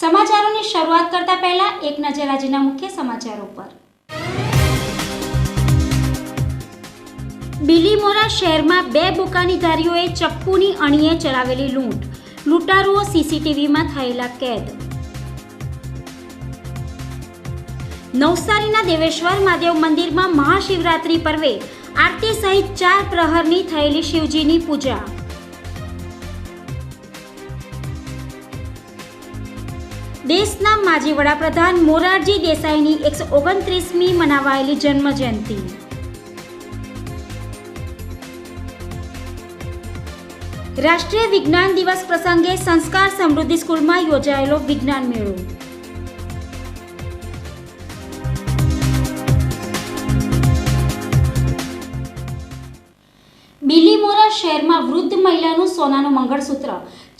સમાચારોની શરૂઆત કરતા પહેલા એક નજર આજના મુખ્ય સમાચારો પર. બિલીમોરા શહેરમાં બે બુકાનીધારીઓએ ચપ્પુની અણીએ ચલાવેલી લૂંટ. લૂંટારુઓ સીસીટીવીમાં થયેલા કેદ. નવસારીના દેવેશ્વર મહાદેવ મંદિરમાં મહાશિવરાત્રી પર્વે આરતી સહિત ચાર પ્રહરની થયેલી શિવજીની પૂજા. દેશના માજી વડાપ્રધાન મોરારજી દેસાઈની એકસો ઓગણત્રીસમી મનાવાયેલી જન્મ જયંતિ રાષ્ટ્રીય વિજ્ઞાન દિવસ પ્રસંગે સંસ્કાર સમૃદ્ધિ સ્કૂલમાં યોજાયેલો વિજ્ઞાન મેળો. બિલીમોરા શહેરમાં વૃદ્ધ મહિલાનું સોનાનું મંગળસૂત્ર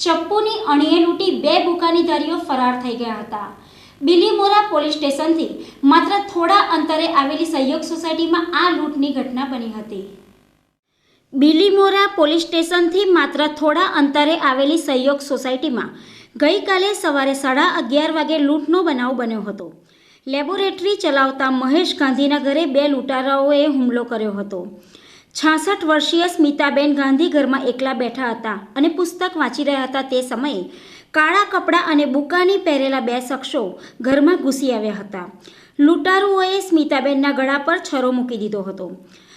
ચપ્પુની અણીએ લૂંટી બે બુકાનીધારીઓ ફરાર થઈ ગયા હતા. બિલીમોરા પોલીસ સ્ટેશનથી માત્ર થોડા અંતરે આવેલી સહયોગ સોસાયટીમાં આ લૂંટની ઘટના બની હતી. બિલીમોરા પોલીસ સ્ટેશનથી માત્ર થોડા અંતરે આવેલી સહયોગ સોસાયટીમાં ગઈકાલે સવારે સાડા અગિયાર વાગે લૂંટનો બનાવ બન્યો હતો. લેબોરેટરી ચલાવતા મહેશ ગાંધીના ઘરે બે લૂંટારાઓએ હુમલો કર્યો હતો. છાસઠ વર્ષીય સ્મિતાબેન ગાંધી ઘરમાં એકલા બેઠા હતા અને પુસ્તક વાંચી રહ્યા હતા તે સમયે કાળા કપડાં અને બુકાની પહેરેલા બે શખ્સો ઘરમાં ઘૂસી આવ્યા હતા. લૂંટારુઓએ સ્મિતાબેનના ગળા પર છરો મૂકી દીધો હતો.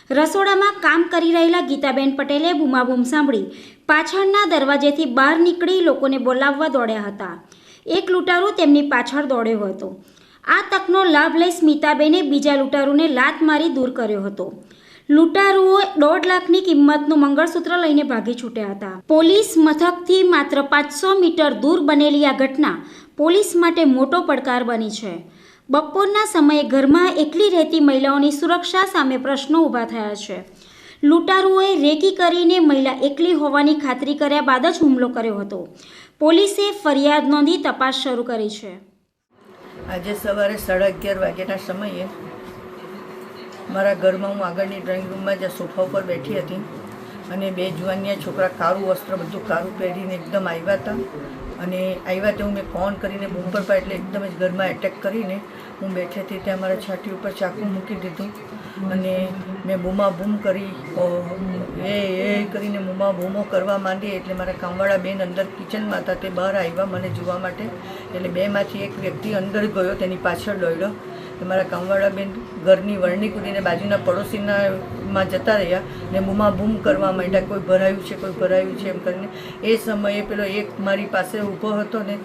રસોડામાં કામ કરી રહેલા ગીતાબેન પટેલે બૂમાબૂમ સાંભળી પાછળના દરવાજેથી બહાર નીકળી લોકોને બોલાવવા દોડ્યા હતા. એક લૂંટારો તેમની પાછળ દોડ્યો હતો. આ તકનો લાભ લઈ સ્મિતાબેને બીજા લૂંટારુને લાત મારી દૂર કર્યો હતો. લૂંટારુઓ દોઢ લાખની કિંમતનું મંગળસૂત્ર લઈને ભાગી છૂટ્યા હતા. પોલીસ મથકથી માત્ર પાંચસો મીટર દૂર બનેલી આ ઘટના પોલીસ માટે મોટો પડકાર બની છે. બપોરના સમયે ઘરમાં એકલી રહેતી મહિલાઓની સુરક્ષા સામે પ્રશ્નો ઊભા થયા છે. લૂંટારુઓએ રેકી કરીને મહિલા એકલી હોવાની ખાતરી કર્યા બાદ જ હુમલો કર્યો હતો. પોલીસે ફરિયાદ નોંધી તપાસ શરૂ કરી છે. આજે સવારે સાડા અગિયાર વાગ્યાના સમયે મારા ઘરમાં હું આગળની ડ્રોઈંગ રૂમમાં જ્યાં સોફા ઉપર બેઠી હતી અને બે જુવાનિયા છોકરા કાળું વસ્ત્ર બધું કાળું પહેરીને એકદમ આવ્યા હતા. અને આવ્યા તે હું મેં ફોન કરીને બૂમ પર એટલે એકદમ જ ઘરમાં એટેક કરીને હું બેઠી હતી ત્યાં મારા છાતી ઉપર ચાકુ મૂકી દીધું અને મેં બૂમા બૂમ કરી એ એ કરીને બૂમા બૂમો કરવા માંડી એટલે મારા કામવાળા બેન અંદર કિચનમાં હતા તે બહાર આવ્યા મને જોવા માટે. એટલે બેમાંથી એક વ્યક્તિ અંદર ગયો, તેની પાછળ દોડ્યો. તો મારા કામવાળા બેન ઘરની વરણી કૂદીને બાજુના પડોશીના માં જતા રહ્યા ને બૂમા બૂમ કરવા માંડ્યા. કોઈ ભરાયું છે, કોઈ ભરાયું છે એમ કરીને. એ સમયે પેલો એક મારી પાસે ઊભો હતો ને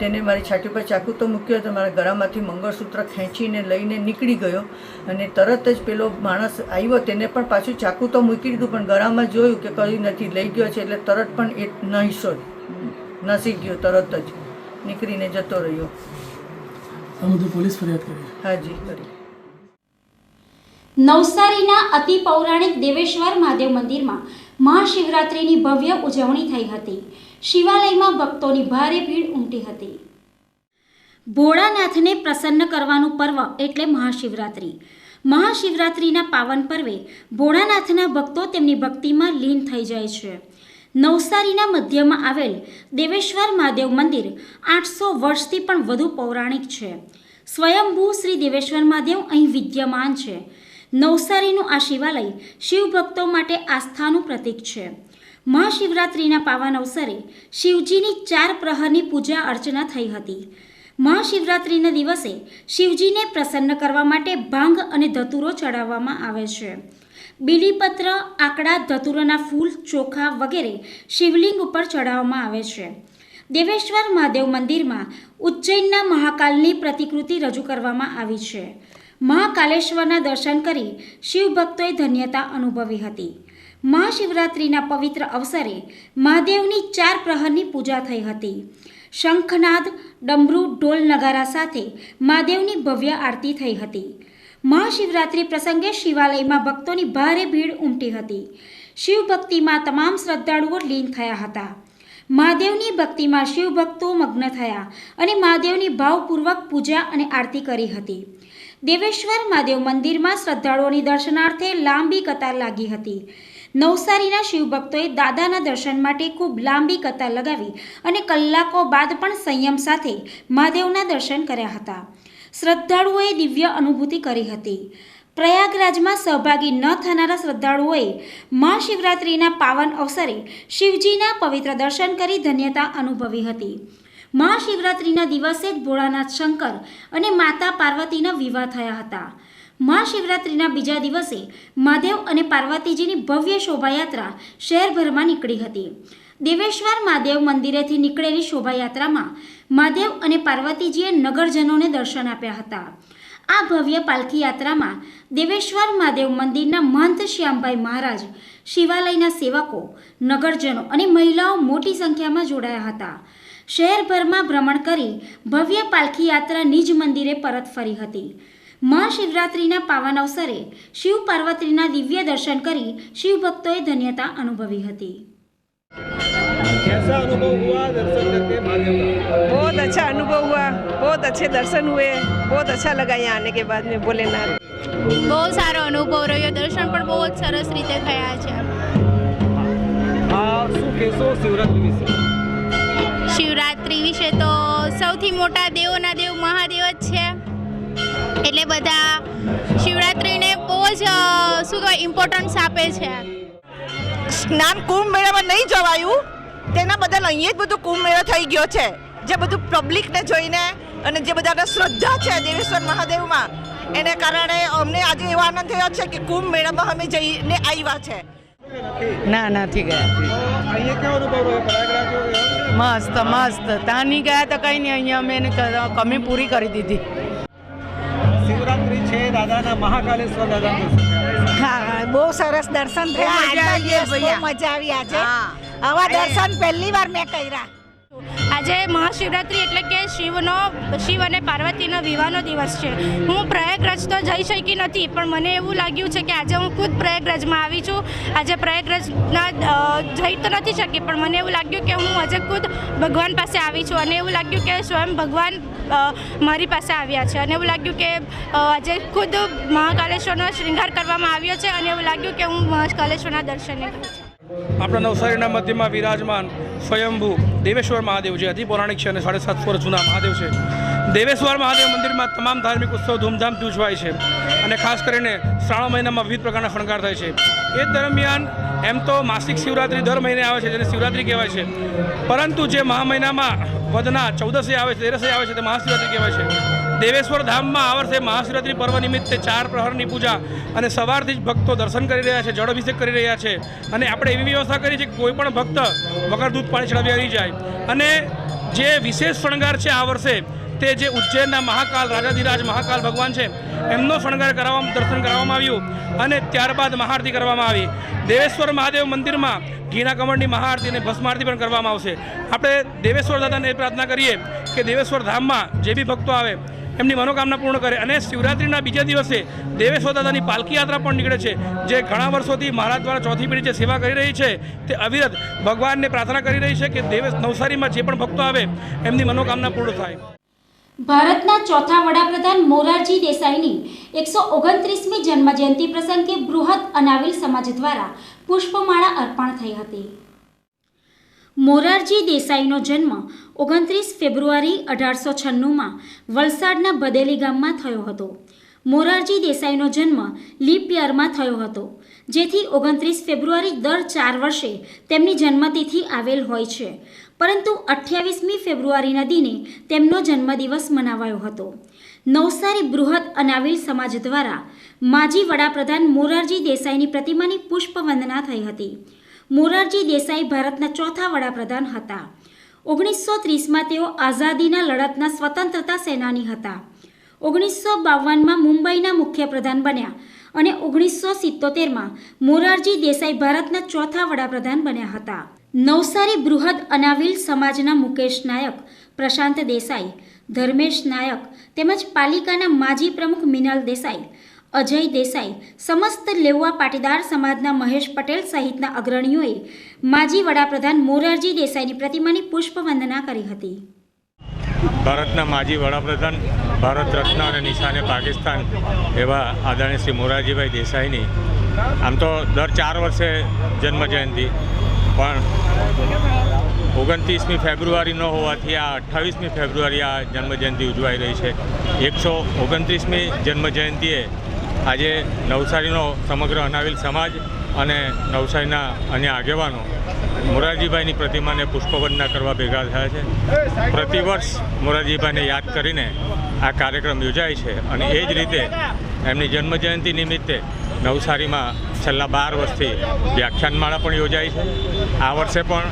તેને મારી છાતી પર ચાકુ તો મૂક્યો હતો. મારા ગળામાંથી મંગળસૂત્ર ખેંચીને લઈને નીકળી ગયો અને તરત જ પેલો માણસ આવ્યો. તેને પણ પાછું ચાકુ તો મૂકી દીધું, પણ ગળામાં જોયું કે કયું નથી. લઈ ગયો છે એટલે તરત પણ એ નહીશો નસી ગયો, તરત જ નીકળીને જતો રહ્યો. આ પોલીસ ફરિયાદ કરી. હાજી કરી. નવસારીના અતિ પૌરાણિક દેવેશ્વર મહાદેવ મંદિરમાં મહાશિવરાત્રિની ભવ્ય ઉજવણી થઈ હતી. શિવાલયમાં ભક્તોની ભારે ભીડ ઉમટી હતી. ભોળાનાથને પ્રસન્ન કરવાનું પર્વ એટલે મહાશિવરાત્રિ. મહાશિવરાત્રિના પાવન પર્વે ભોળાનાથના ભક્તો તેમની ભક્તિમાં લીન થઈ જાય છે. નવસારીના મધ્યમાં આવેલ દેવેશ્વર મહાદેવ મંદિર આઠસો વર્ષથી પણ વધુ પૌરાણિક છે. સ્વયંભૂ શ્રી દેવેશ્વર મહાદેવ અહીં વિદ્યમાન છે. નવસારીનું આ શિવાલય શિવભક્તો માટે આસ્થાનું પ્રતીક છે. મહાશિવરાત્રિના પાવન અવસરે શિવજીની ચાર પ્રહરની પૂજા અર્ચના થઈ હતી. મહાશિવરાત્રિના દિવસે શિવજીને પ્રસન્ન કરવા માટે ભાંગ અને ધતુરો ચડાવવામાં આવે છે. બીલીપત્ર, આકડા, ધતુરાના ફૂલ, ચોખા વગેરે શિવલિંગ ઉપર ચડાવવામાં આવે છે. દેવેશ્વર મહાદેવ મંદિરમાં ઉજ્જૈનના મહાકાલની પ્રતિકૃતિ રજૂ કરવામાં આવી છે. મહાકાલેશ્વરના દર્શન કરી શિવભક્તોએ ધન્યતા અનુભવી હતી. મહાશિવરાત્રિના પવિત્ર અવસરે મહાદેવની ચાર પ્રહરની પૂજા થઈ હતી. શંખનાદ, ડમરૂ, ઢોલ નગારા સાથે મહાદેવની ભવ્ય આરતી થઈ હતી. મહાશિવરાત્રિ પ્રસંગે શિવાલયમાં ભક્તોની ભારે ભીડ ઉમટી હતી. શિવભક્તિમાં તમામ શ્રદ્ધાળુઓ લીન થયા હતા. મહાદેવની ભક્તિમાં શિવભક્તો મગ્ન થયા અને મહાદેવની ભાવપૂર્વક પૂજા અને આરતી કરી હતી. દેવેશ્વર મહાદેવ મંદિરમાં શ્રદ્ધાળુઓની દર્શનાર્થે લાંબી કતાર લાગી હતી. નવસારીના શિવભક્તોએ દાદાના દર્શન માટે ખૂબ લાંબી કતાર લગાવી અને કલાકો બાદ પણ સંયમ સાથે મહાદેવના દર્શન કર્યા હતા. શ્રદ્ધાળુઓએ દિવ્ય અનુભૂતિ કરી હતી. પ્રયાગરાજમાં સહભાગી ન થનારા શ્રદ્ધાળુઓએ મહાશિવરાત્રિના પાવન અવસરે શિવજીના પવિત્ર દર્શન કરી ધન્યતા અનુભવી હતી. મહાશિવરાત્રિના દિવસે જ ભોળાનાથ શંકર અને માતા પાર્વતીના વિવાહ થયા હતા. મહાશિવરાત્રિના બીજા દિવસે મહાદેવ અને પાર્વતીજીની ભવ્ય શોભાયાત્રા શહેરભરમાં નીકળી હતી. દેવેશ્વર મહાદેવ મંદિરેથી નીકળેલી શોભાયાત્રામાં મહાદેવ અને પાર્વતીજીએ નગરજનોને દર્શન આપ્યા હતા. આ ભવ્ય પાલખી યાત્રામાં દેવેશ્વર મહાદેવ મંદિરના મહંત શ્યામભાઈ મહારાજ, શિવાલયના સેવકો, નગરજનો અને મહિલાઓ મોટી સંખ્યામાં જોડાયા હતા. શહેરભરમાં ભ્રમણ કરી ભવ્ય પાલખી યાત્રા નિજ મંદિરે પરત ફરી હતી. મહાશિવરાત્રિના પાવન અવસરે શિવ પાર્વતીના દિવ્ય દર્શન કરી શિવભક્તોએ ધન્યતા અનુભવી હતી. कैसा अनुभव हुआ दर्शन करके महादेव का बहुत अच्छा अनुभव हुआ बहुत अच्छे दर्शन हुए बहुत अच्छा लगा यहाँ आने के बाद में भोलेनाथ બહુ સારો અનુભવ રહ્યો દર્શન પણ બહુ જ સરસ રીતે થયા છે આ શું કહેશો શિવરાત્રી વિશે શિવરાત્રિ વિશે તો સૌથી મોટા દેવોના દેવ મહાદેવ જ છે એટલે બધા શિવરાત્રિને બહુ જ અ, શું કહેવાય ઇમ્પોર્ટન્સ આપે છે સ્નાન કુંભ મેળામાં નહીં જવાયું તેના બદલ અહીંયા જ બધું કુંભ મેળો થઈ ગયો છે. જે બધું પબ્લિકને જોઈને અને જે બધાને શ્રદ્ધા છે દેવેશ્વર મહાદેવમાં એને કારણે અમને આજે એવો આનંદ થયો છે કે કુંભ મેળામાં અમે જઈને આવ્યા છે. ના નથી ગયા? મસ્ત મસ્ત. ત્યાં નહીં ગયા તો કંઈ નહીં અહીંયા અમે એને કમી પૂરી કરી દીધી. શિવરાત્રી છે દાદાના મહાકાલેશ્વર થયા. હા બહુ સરસ દર્શન થયા. મજા આવી આજે આવા દર્શન પહેલી વાર મેં કર્યા. આજે મહાશિવરાત્રિ એટલે કે શિવનો, શિવ અને પાર્વતીનો વિવાહનો દિવસ છે. હું પ્રયાગરાજ તો જઈ શકી નથી, પણ મને એવું લાગ્યું છે કે આજે હું ખુદ પ્રયાગરાજમાં આવી છું. આજે પ્રયાગરાજના જઈ તો નથી શકી, પણ મને એવું લાગ્યું કે હું આજે ખુદ ભગવાન પાસે આવી છું અને એવું લાગ્યું કે સ્વયં ભગવાન મારી પાસે આવ્યા છે. અને એવું લાગ્યું કે આજે ખુદ મહાકાલેશ્વરનો શૃંગાર કરવામાં આવ્યો છે અને એવું લાગ્યું કે હું મહાકાલેશ્વરના દર્શને છું આપણા નવસારીના મધ્યમાં વિરાજમાન સ્વયંભૂ દેવેશ્વર મહાદેવ જે અતિ પૌરાણિક છે અને સાડે સાતસો વર્ષ જૂના મહાદેવ છે. દેવેશ્વર મહાદેવ મંદિરમાં તમામ ધાર્મિક ઉત્સવ ધૂમધામથી ઉજવાય છે અને ખાસ કરીને શ્રાવણ મહિનામાં વિવિધ પ્રકારના શણગાર થાય છે. એ દરમિયાન એમ તો માસિક શિવરાત્રિ દર મહિને આવે છે, જેને શિવરાત્રિ કહેવાય છે. પરંતુ જે મહા મહિનામાં વધના ચૌદસે આવે છે, તેરસે આવે છે, તે મહાશિવરાત્રિ કહેવાય છે. દેવેશ્વર ધામમાં આ વર્ષે મહાશિવરાત્રિ પર્વ નિમિત્તે ચાર પ્રહરની પૂજા અને સવારથી જ ભક્તો દર્શન કરી રહ્યા છે જળ અભિષેક કરી રહ્યા છે. અને આપણે એવી વ્યવસ્થા કરી છે કે કોઈ પણ ભક્ત વગર દૂધ પાણી ચડાવી આવી જાય. અને જે વિશેષ શણગાર છે આ વર્ષે તે જે ઉજ્જૈનના મહાકાલ, રાજાધિરાજ મહાકાલ ભગવાન છે, એમનો શણગાર કરાવવા, દર્શન કરાવવામાં આવ્યું અને ત્યારબાદ મહાઆરતી કરવામાં આવી. દેવેશ્વર મહાદેવ મંદિરમાં ઘીના કમળની મહાઆરતી અને ભસ્મારતી પણ કરવામાં આવશે. આપણે દેવેશ્વર દાદાને એ પ્રાર્થના કરીએ કે દેવેશ્વર ધામમાં જે બી ભક્તો આવે એમની મનોકામના પૂર્ણ કરે. અને શિવરાત્રિના બીજા દિવસે દેવેશ્વર દાદાની પાલકી યાત્રા પણ નીકળે છે, જે ઘણા વર્ષોથી મહારાજ દ્વારા ચોથી પેઢી જે સેવા કરી રહી છે, તે અવિરત ભગવાનને પ્રાર્થના કરી રહી છે કે દેવેશ નવસારીમાં જે પણ ભક્તો આવે, એમની મનોકામના પૂર્ણ થાય. ભારતના ચોથા વડાપ્રધાન મોરારજી દેસાઈની એકસો ઓગણત્રીસમી જન્મજયંતિ પ્રસંગે બૃહદ અનાવિલ સમાજ દ્વારા પુષ્પમાળા અર્પણ થઈ હતી. મોરારજી દેસાઈનો જન્મ ઓગણત્રીસ ફેબ્રુઆરી અઢારસો છન્નુંમાં વલસાડના ભદેલી ગામમાં થયો હતો. મોરારજી દેસાઈનો જન્મ લીપ યરમાં થયો હતો, જેથી ઓગણત્રીસ ફેબ્રુઆરી દર ચાર વર્ષે તેમની જન્મતિથિ આવેલ હોય છે. પરંતુ અઠ્યાવીસમી ફેબ્રુઆરીના દિને તેમનો જન્મદિવસ મનાવાયો હતો. નવસારી બૃહદ અનાવિલ સમાજ દ્વારા માજી વડાપ્રધાન મોરારજી દેસાઈની પ્રતિમાની પુષ્પવંદના થઈ હતી. મોરારજી દેસાઈ ભારતના ચોથા વડાપ્રધાન હતા. ઓગણીસો ત્રીસમાં તેઓ આઝાદીના લડતના સ્વતંત્રતા સેનાની હતા. ઓગણીસો બાવનમાં મુંબઈના મુખ્યપ્રધાન બન્યા અને ઓગણીસો સિત્તોતેરમાં મોરારજી દેસાઈ ભારતના ચોથા વડાપ્રધાન બન્યા હતા. નવસારી બૃહદ અનાવિલ સમાજના મુકેશ નાયક, પ્રશાંત દેસાઈ, ધર્મેશ નાયક તેમજ પાલિકાના માજી પ્રમુખ મિનલ દેસાઈ અજય દેસાઈ, સમસ્ત લેઉવા પાટીદાર સમાજના મહેશ પટેલ સહિતના અગ્રણીઓએ માજી વડાપ્રધાન મોરારજી દેસાઈની પ્રતિમાની પુષ્પવંદના કરી હતી. ભારતના માજી વડાપ્રધાન, ભારત રત્ન અને નિશાને પાકિસ્તાન એવા આદરણીય શ્રી મોરારજીભાઈ દેસાઈની આમ તો દર ચાર વર્ષે જન્મ જયંતિ પણ ઓગણત્રીસમી ફેબ્રુઆરી ન હોવાથી આ અઠ્ઠાવીસમી ફેબ્રુઆરી આ જન્મજયંતિ ઉજવાઈ રહી છે. એકસો ઓગણત્રીસમી જન્મજયંતિએ આજે નવસારીનો સમગ્ર અનાવિલ સમાજ અને નવસારીના અન્ય આગેવાનો મોરારજીભાઈની પ્રતિમાને પુષ્પવંદના કરવા ભેગા થયા છે. પ્રતિવર્ષ મોરારજીભાઈને યાદ કરીને આ કાર્યક્રમ યોજાય છે અને એ જ રીતે એમની જન્મજયંતિ નિમિત્તે નવસારીમાં છેલ્લા બાર વર્ષથી વ્યાખ્યાનમાળા પણ યોજાય છે. આ વર્ષે પણ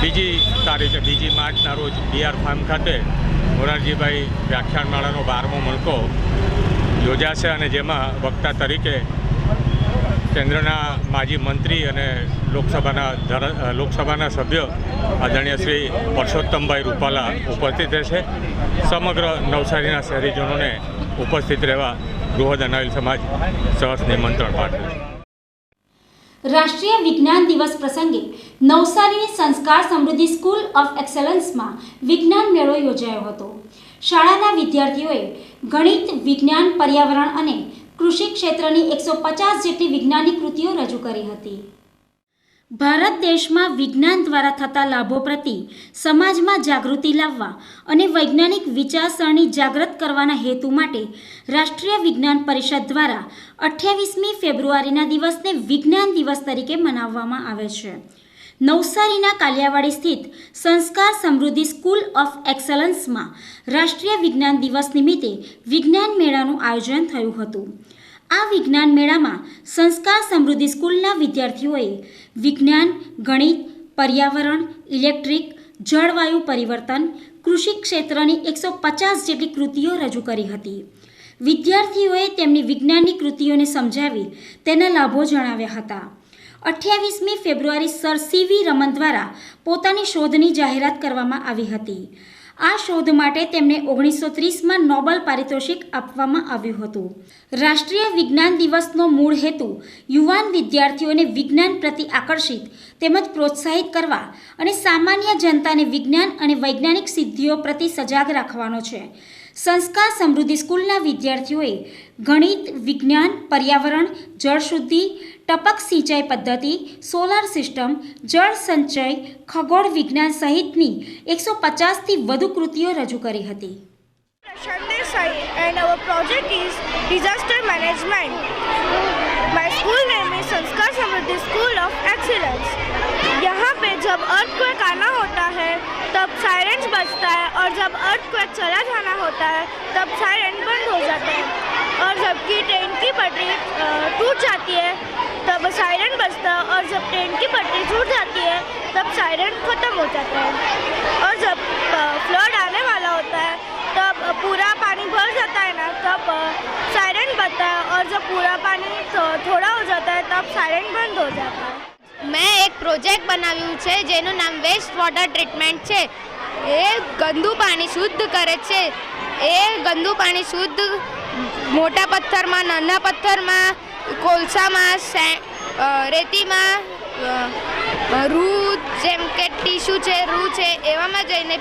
બીજી તારીખે, બીજી માર્ચના રોજ બીઆર ફાર્મ ખાતે મોરારજીભાઈ વ્યાખ્યાનમાળાનો બારમો મણકો યોજાશે અને જેમાં વક્તા તરીકે કેન્દ્રના માજી મંત્રી અને લોકસભાના લોકસભાના સભ્ય આદરણીય શ્રી પરસોત્તમભાઈ રૂપાલા ઉપસ્થિત રહેશે. સમગ્ર નવસારીના શહેરીજનોને ઉપસ્થિત રહેવા બૃહદ અનાવિલ સમાજ સહસ નિમંત્રણ પાઠવે રાષ્ટ્રીય વિજ્ઞાન દિવસ પ્રસંગે નવસારીની સંસ્કાર સમૃદ્ધિ સ્કૂલ ઓફ એક્સેલન્સમાં વિજ્ઞાન મેળો યોજાયો હતો. શાળાના વિદ્યાર્થીઓએ ગણિત, વિજ્ઞાન, પર્યાવરણ અને કૃષિ ક્ષેત્રની એકસો પચાસ જેટલી વિજ્ઞાનની કૃતિઓ રજૂ કરી હતી. ભારત દેશમાં વિજ્ઞાન દ્વારા થતા લાભો પ્રતિ સમાજમાં જાગૃતિ લાવવા અને વૈજ્ઞાનિક વિચારસરણી જાગૃત કરવાના હેતુ માટે રાષ્ટ્રીય વિજ્ઞાન પરિષદ દ્વારા અઠ્યાવીસમી ફેબ્રુઆરીના દિવસને વિજ્ઞાન દિવસ તરીકે મનાવવામાં આવે છે. નવસારીના કાલિયાવાડી સ્થિત સંસ્કાર સમૃદ્ધિ સ્કૂલ ઓફ એક્સલન્સમાં રાષ્ટ્રીય વિજ્ઞાન દિવસ નિમિત્તે વિજ્ઞાન મેળાનું આયોજન થયું હતું. આ વિજ્ઞાન મેળામાં સંસ્કાર સમૃદ્ધિ સ્કૂલના વિદ્યાર્થીઓએ વિજ્ઞાન, ગણિત, પર્યાવરણ, ઇલેક્ટ્રિક, જળવાયુ પરિવર્તન, કૃષિ ક્ષેત્રની એકસો પચાસ જેટલી કૃતિઓ રજૂ કરી હતી. વિદ્યાર્થીઓએ તેમની વિજ્ઞાનની કૃતિઓને સમજાવી તેના લાભો જણાવ્યા હતા. અઠ્યાવીસમી ફેબ્રુઆરી સર સીવી રમન દ્વારા પોતાની શોધની જાહેરાત કરવામાં આવી હતી. આ શોધ માટે તેમને ઓગણીસો ત્રીસમાં નોબલ પારિતોષિક આપવામાં આવ્યું હતું. રાષ્ટ્રીય વિજ્ઞાન દિવસનો મૂળ હેતુ યુવાન વિદ્યાર્થીઓને વિજ્ઞાન પ્રતિ આકર્ષિત, તેમજ પ્રોત્સાહિત કરવા અને સામાન્ય જનતાને વિજ્ઞાન અને વૈજ્ઞાનિક સિદ્ધિઓ પ્રતિ સજાગ રાખવાનો છે. સંસ્કાર સમૃદ્ધિ સ્કૂલના વિદ્યાર્થીઓએ ગણિત, વિજ્ઞાન, પર્યાવરણ જળશુદ્ધિ ટપક સિંચાઈ પદ્ધતિ સોલાર સિસ્ટમ જળ સંચય ખગોળ વિજ્ઞાન સહિતની એકસો પચાસથી વધુ કૃતિઓ રજૂ કરી હતી Prashant Desai and our project is disaster management. My school name is संस्कार समृद्धि स्कूल ऑफ एक्सीलेंस यहाँ पे जब अर्थक्वेक आना होता है तब सायरेंस बजता है और जब अर्थक्वेक चला जाना होता है तब सायरन बंद हो जाता है और जबकि ट्रेन की पटरी अ, टूट जाती है तब सायरन बजता है और जब ट्रेन की पटरी टूट जाती है तब सायरन ख़त्म हो जाता है और जब फ्लड आने वाला होता है तब अ, पूरा पानी भर जाता है ना तब अ, सायरन बजता है और जब पूरा पानी थो- थोड़ा हो जाता है तब सायरन बंद हो जाता है મેં એક પ્રોજેક્ટ બનાવ્યું છે જેનું નામ વેસ્ટ વોટર ટ્રીટમેન્ટ છે એ ગંદુ પાણી શુદ્ધ કરે છે એ ગંદુ પાણી શુદ્ધ મોટા પથ્થરમાં, નાના પથ્થરમાં, કોલસામાં રેતીમાં રૂ જેમ કે ટીશ્યુ છે, રૂ છે, એવામાં જઈને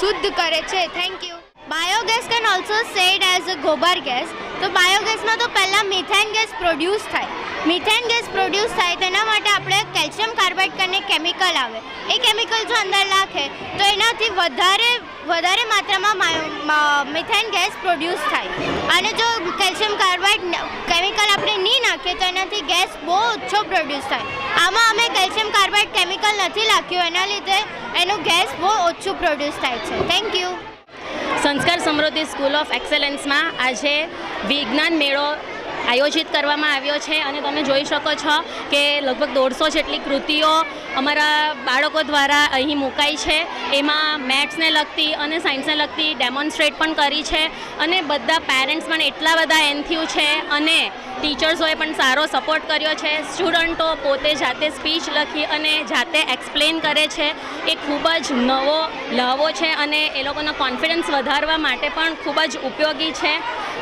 શુદ્ધ કરે છે. Thank you biogas can also said as a gobar gas તો બાયોગેસમાં તો પહેલાં મિથેન ગેસ પ્રોડ્યુસ થાય. મિથેન ગેસ પ્રોડ્યુસ થાય, તેના માટે આપણે કેલ્શિયમ કાર્બાઇડ કરીને કેમિકલ આવે. એ કેમિકલ જો અંદર નાખે, તો એનાથી વધારે વધારે માત્રામાં મિથેન ગેસ પ્રોડ્યુસ થાય. અને જો કેલ્શિયમ કાર્બાઇડ કેમિકલ આપણે નહીં નાખીએ, તો એનાથી ગેસ બહુ ઓછો પ્રોડ્યુસ થાય. આમાં અમે કેલ્શિયમ કાર્બાઇડ કેમિકલ નથી નાખ્યું, એના લીધે એનું ગેસ બહુ ઓછું પ્રોડ્યુસ થાય છે. થેન્ક યુ સંસ્કાર સમૃદ્ધિ સ્કૂલ ઓફ એક્સેલન્સમાં આજે વિજ્ઞાન મેળો આયોજિત કરવામાં આવ્યો છે અને તમે જોઈ શકો છો કે લગભગ દોઢસો જેટલી કૃતિઓ અમારા બાળકો દ્વારા અહીં મુકાઈ છે. એમાં મેથ્સને લગતી અને સાયન્સને લગતી ડેમોન્સ્ટ્રેટ પણ કરી છે અને બધા પેરેન્ટ્સ પણ એટલા બધા એન્થ્યુ છે અને ટીચર્સોએ પણ સારો સપોર્ટ કર્યો છે. સ્ટુડન્ટો પોતે જાતે સ્પીચ લખી અને જાતે એક્સપ્લેન કરે છે. એ ખૂબ જ નવો લહવો છે અને એ લોકોનો કોન્ફિડન્સ વધારવા માટે પણ ખૂબ જ ઉપયોગી છે.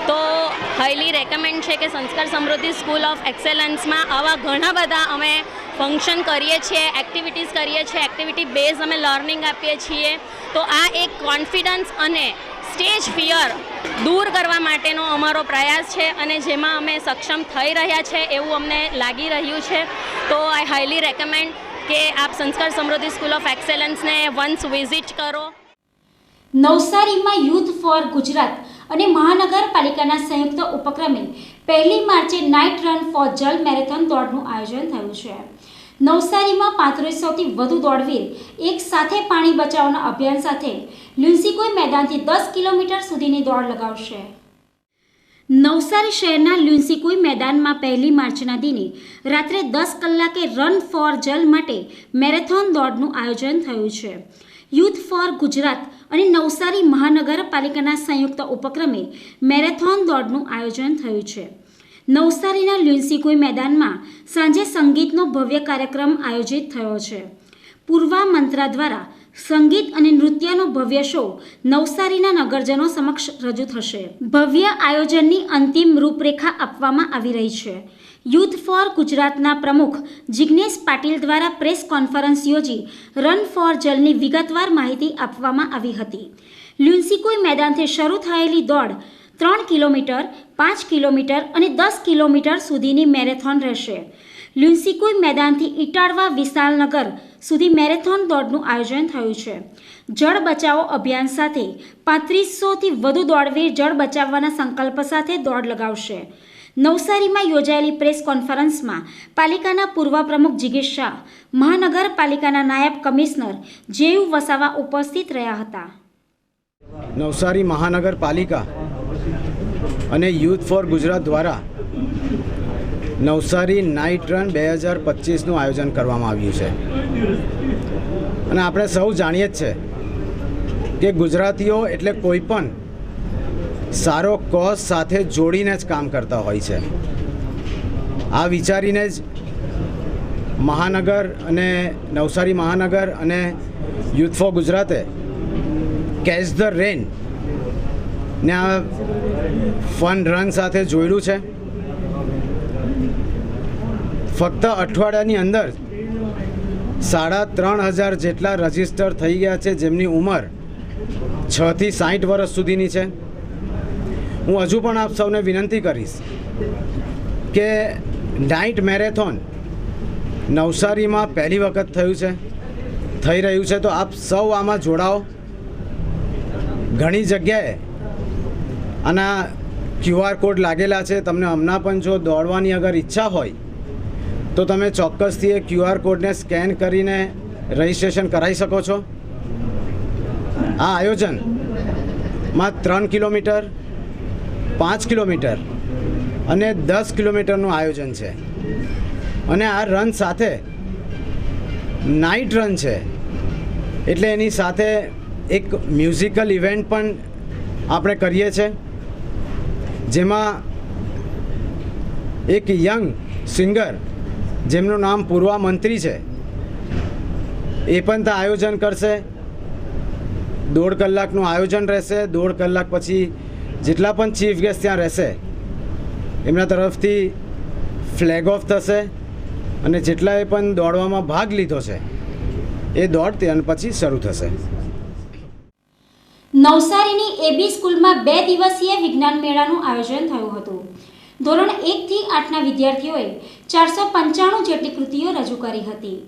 તો હાઈલી રેકમેન્ડ છે કે સંસ્કાર સમૃદ્ધિ સ્કૂલ ઓફ એક્સેલન્સમાં આવા ઘણા બધા અમે ફંક્શન કરીએ છીએ એક્ટિવિટીઝ કરીએ છીએ એક્ટિવિટી બેઝ અમે લર્નિંગ આપીએ છીએ. તો આ એક કોન્ફિડન્સ અને સ્ટેજ ફિયર દૂર કરવા માટેનો અમારો પ્રયાસ છે અને જેમાં અમે સક્ષમ થઈ રહ્યા છે એવું અમને લાગી રહ્યું છે. તો આઈ હાઈલી રેકમેન્ડ કે આપ સંસ્કાર સમૃદ્ધિ સ્કૂલ ઓફ એક્સેલન્સને વન્સ વિઝિટ કરો. નવસારીમાં યુથ ફોર ગુજરાત અને મહાનગરપાલિકાના સંયુક્ત ઉપક્રમે પહેલી માર્ચે night run for Jal marathon દોડનું આયોજન થયું છે. નવસારીમાં પાંત્રીસોથી વધુ દોડવીર એક સાથે પાણી બચાવના અભિયાન સાથે લ્યુન્સીકોઈ મેદાનથી દસ કિલોમીટર સુધીની દોડ લગાવશે. નવસારી શહેરના લ્યુન્સીકુઈ મેદાનમાં પહેલી માર્ચના દિને રાત્રે દસ કલાકે રન ફોર જલ માટે મેરેથોન દોડનું આયોજન થયું છે. યુથ ફોર ગુજરાત અને નવસારી મહાનગરપાલિકાના સંયુક્ત ઉપક્રમે મેરેથોન દોડનું આયોજન થયું છે. નવસારીના લ્યુન્સીકુઈ મેદાનમાં સાંજે સંગીતનો ભવ્ય કાર્યક્રમ આયોજિત થયો છે. પૂર્વા મંત્રા દ્વારા સંગીત અને નૃત્યનો ભવ્ય શો નવસારીના નગરજનો સમક્ષ રજૂ થશે. ભવ્ય આયોજનની અંતિમ રૂપરેખા આપવામાં આવી રહી છે. યુથ ફોર ગુજરાતના પ્રમુખ જિગ્નેશ પાટીલ દ્વારા પ્રેસ કોન્ફરન્સ યોજી રન ફોર જલની વિગતવાર માહિતી આપવામાં આવી હતી. લ્યુન્સિકોઈ મેદાનથી શરૂ થયેલી દોડ ત્રણ કિલોમીટર, પાંચ કિલોમીટર અને દસ કિલોમીટર સુધીની મેરેથોન રહેશે. લ્યુન્સીકોઈ મેદાનથી ઇટાળવા વિશાલનગર સુધી મેરેથોન દોડનું આયોજન થયું છે. જળ બચાવો અભિયાન સાથે પાંત્રીસોથી વધુ દોડવીર જળ બચાવવાના સંકલ્પ સાથે દોડ લગાવશે. નવસારીમાં યોજાયેલી પ્રેસ કોન્ફરન્સમાં પાલિકાના પૂર્વ પ્રમુખ જિગેશ શાહ, મહાનગરપાલિકાના નાયબ કમિશનર જેયુ વસાવા ઉપસ્થિત રહ્યા હતા. નવસારી મહાનગરપાલિકા અને યુથ ફોર ગુજરાત દ્વારા નવસારી નાઇટ રન બે હજાર પચીસનું આયોજન કરવામાં આવ્યું છે. અને આપણે સૌ જાણીએ જ છે કે ગુજરાતીઓ એટલે કોઈ પણ સારો કોઝ સાથે જોડીને જ કામ કરતા હોય છે. આ વિચારીને જ મહાનગર અને નવસારી મહાનગર અને યુથ ફોર ગુજરાતે કેચ ધ રેન ને આ ફન રન સાથે જોડ્યું છે. ફક્ત અઠવાડિયાની અંદર સાડા ત્રણ હજાર જેટલા રજિસ્ટર થઈ ગયા છે, જેમની ઉંમર છથી સાઠ વર્ષ સુધીની છે. હું હજુ પણ આપ સૌને વિનંતી કરીશ કે નાઇટ મેરેથોન નવસારીમાં પહેલી વખત થયું છે, થઈ રહ્યું છે, તો આપ સૌ આમાં જોડાઓ. ઘણી જગ્યાએ આના ક્યુઆર કોડ લાગેલા છે, તમને હમણાં પણ જો દોડવાની અગર ઈચ્છા હોય, તો તમે ચોક્કસથી એ ક્યુઆર કોડને સ્કેન કરીને રજિસ્ટ્રેશન કરાવી શકો છો. આ આયોજનમાં ત્રણ કિલોમીટર પાંચ કિલોમીટર અને દસ કિલોમીટરનું આયોજન છે. અને આ રન સાથે નાઇટ રન છે. એટલે એની સાથે એક મ્યુઝિકલ ઇવેન્ટ પણ આપણે કરીએ છીએ જેમાં એક યંગ સિંગર, જેમનું નામ પૂર્વા મંત્રી છે, એ પણ ત્યાં આયોજન કરશે. દોઢ કલાકનું આયોજન રહેશે. દોઢ કલાક પછી જેટલા પણ ચીફ ગેસ્ટ ત્યાં રહેશે, એમના તરફથી ફ્લેગ ઓફ થશે અને જેટલાએ પણ દોડવામાં ભાગ લીધો છે, એ દોડ ત્યાં પછી શરૂ થશે. નવસારીની એબી સ્કૂલમાં બે દિવસીય વિજ્ઞાન મેળાનું આયોજન થયું હતું. ધોરણ એકથી આઠના વિદ્યાર્થીઓએ ચારસો પંચાણું જેટલી કૃતિઓ રજૂ કરી હતી.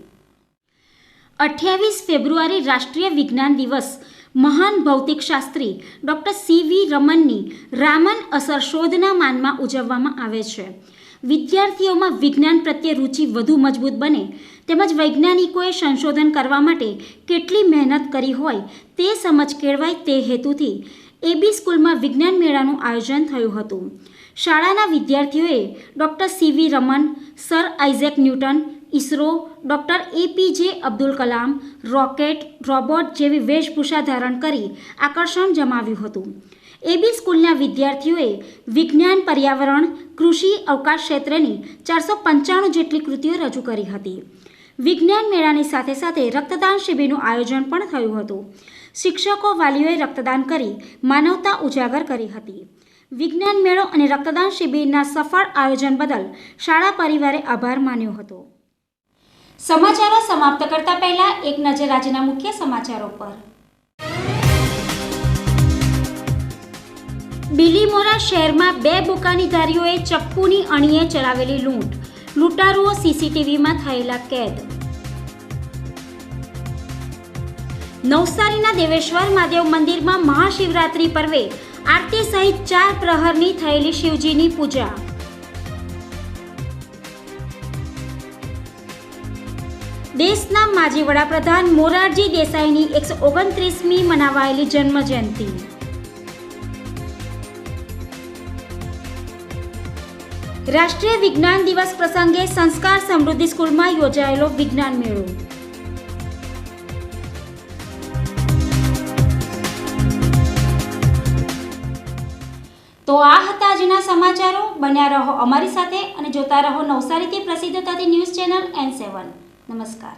અઠ્યાવીસ ફેબ્રુઆરી રાષ્ટ્રીય વિજ્ઞાન દિવસ મહાન ભૌતિકશાસ્ત્રી ડૉક્ટર સી વી રમનની રામન અસર શોધના માનમાં ઉજવવામાં આવે છે. વિદ્યાર્થીઓમાં વિજ્ઞાન પ્રત્યે રુચિ વધુ મજબૂત બને તેમજ વૈજ્ઞાનિકોએ સંશોધન કરવા માટે કેટલી મહેનત કરી હોય તે સમજ કેળવાય તે હેતુથી એબી સ્કૂલમાં વિજ્ઞાન મેળાનું આયોજન થયું હતું. શાળાના વિદ્યાર્થીઓએ doctor C V Raman sir Isaac Newton ISRO, doctor APJ Abdul Kalam, rocket, robot જેવી વેશભૂષા ધારણ કરી આકર્ષણ જમાવ્યું હતું. એબી સ્કૂલના વિદ્યાર્થીઓએ વિજ્ઞાન, પર્યાવરણ, કૃષિ અવકાશ ક્ષેત્રની ચારસો પંચાણું જેટલી કૃતિઓ રજૂ કરી હતી. વિજ્ઞાન મેળાની સાથે સાથે રક્તદાન શિબિરનું આયોજન પણ થયું હતું. શિક્ષકો વાલીઓએ રક્તદાન કરી માનવતા ઉજાગર કરી હતી. વિજ્ઞાન મેળો અને રક્તદાન શિબિરના સફળ આયોજન બદલ શાળા પરિવારે આભાર માન્યો હતો. સમાચારો સમાપ્ત કરતા પહેલા એક નજર આજના મુખ્ય સમાચારો પર. બિલીમોરા શહેરમાં બે બુકાનીધારીઓએ ચપ્પુની અણીએ ચલાવેલી લૂંટ. લૂંટારુઓ સીસીટીવીમાં થયેલા કેદ. નવસારીના દેવેશ્વર મહાદેવ મંદિરમાં મહાશિવરાત્રી પર્વે આરતી સહિત ચાર પ્રહરની થયેલી શિવજીની પૂજા. દેશના માજી વડાપ્રધાન મોરારજી દેસાઈની એકસો ઓગણત્રીસમી મનાવાયેલી જન્મ જયંતિ રાષ્ટ્રીય વિજ્ઞાન દિવસ પ્રસંગે સંસ્કાર સમૃદ્ધિ સ્કૂલમાં યોજાયેલો વિજ્ઞાન મેળો. તો આ હતા આજના સમાચારો. બન્યા રહો અમારી સાથે અને જોતા રહો નવસારીથી પ્રસિદ્ધ થતી ન્યૂઝ ચેનલ એન સેવન. નમસ્કાર